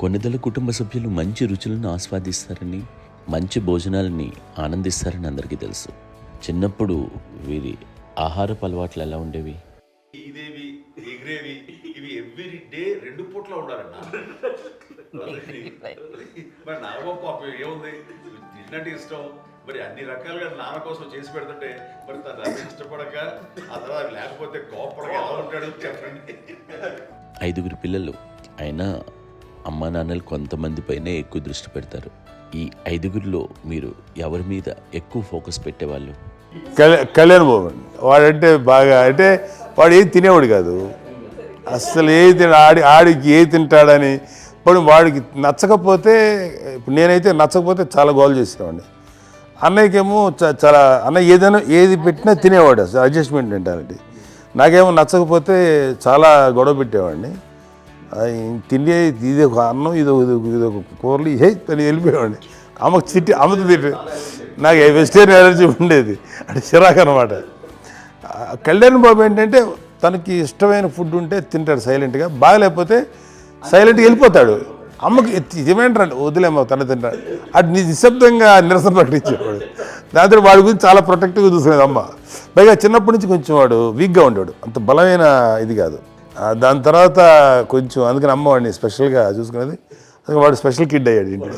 కొన్నిదల కుటుంబ సభ్యులు మంచి రుచులను ఆస్వాదిస్తారని మంచి భోజనాలని ఆనందిస్తారని అందరికీ తెలుసు. చిన్నప్పుడు వీరి ఆహారపు అలవాట్లు ఎలా ఉండేవి? ఇదేవి ఎగిరేవి ఇవి ఎవ్రీ డే రెండు పూట్ల ఉండాలంట మరి నాన్న పాపం ఏముంది? తిన్నట్టు ఇష్టం. మరి అన్ని రకాలుగా నాన్న కోసం చేసి పెడుతుంటే మరి తను అది ఇష్టపడక ఆ తర్వాత లేకపోతే కోపడగా ఎలా ఉంటాడు చెప్పండి. ఐదుగురు పిల్లలు. అయినా అమ్మా నాన్నలు కొంతమంది పైనే ఎక్కువ దృష్టి పెడతారు. ఈ ఐదుగురిలో మీరు ఎవరి మీద ఎక్కువ ఫోకస్ పెట్టేవాళ్ళు? కళ్యాణ్ కళ్యాణ్ బాబు వాడంటే బాగా అంటే వాడు ఏది తినేవాడు కాదు. అసలు ఏది తిన ఆడి ఆడికి ఏది తింటాడని ఇప్పుడు వాడికి నచ్చకపోతే ఇప్పుడు నేనైతే నచ్చకపోతే చాలా గోల్ చేసేవాడిని. అన్నయ్యకేమో చ- చాలా అన్నయ్య ఏదైనా ఏది పెట్టినా తినేవాడు అసలు అడ్జస్ట్మెంట్ మెంటాలిటీ. నాకేమో నచ్చకపోతే చాలా గొడవ పెట్టేవాడిని. తిండి ఇది ఒక అన్నం ఇది ఒక- ఇది ఒక- కూరలు హే తను వెళ్ళిపోయేవాడిని. అమ్మకు చిట్టి అమ్మతో తిట్టి నాకు వెజిటేరియన్ ఎలర్జీ ఉండేది. అంటే చిరాకు అనమాట కళ్యాణ్ బాబు ఏంటంటే తనకి ఇష్టమైన ఫుడ్ ఉంటే తింటాడు సైలెంట్గా బాగలేకపోతే సైలెంట్గా వెళ్ళిపోతాడు. అమ్మకి ఏమంటారండి? వదిలేమో తన తింటాడు అటు నిశ్శబ్దంగా నిరసన ప్రకటించేవాడు. దాంతో వాడి గురించి చాలా ప్రొటెక్టివ్గా చూసుకునేది అమ్మ. పైగా చిన్నప్పటి నుంచి కొంచెం వాడు వీక్గా ఉండేవాడు. అంత బలమైన ఇది కాదు. దాని తర్వాత కొంచెం అందుకని అమ్మవాడిని స్పెషల్గా చూసుకునేది. వాడు స్పెషల్ కిడ్ అయ్యాడు ఇంట్లో.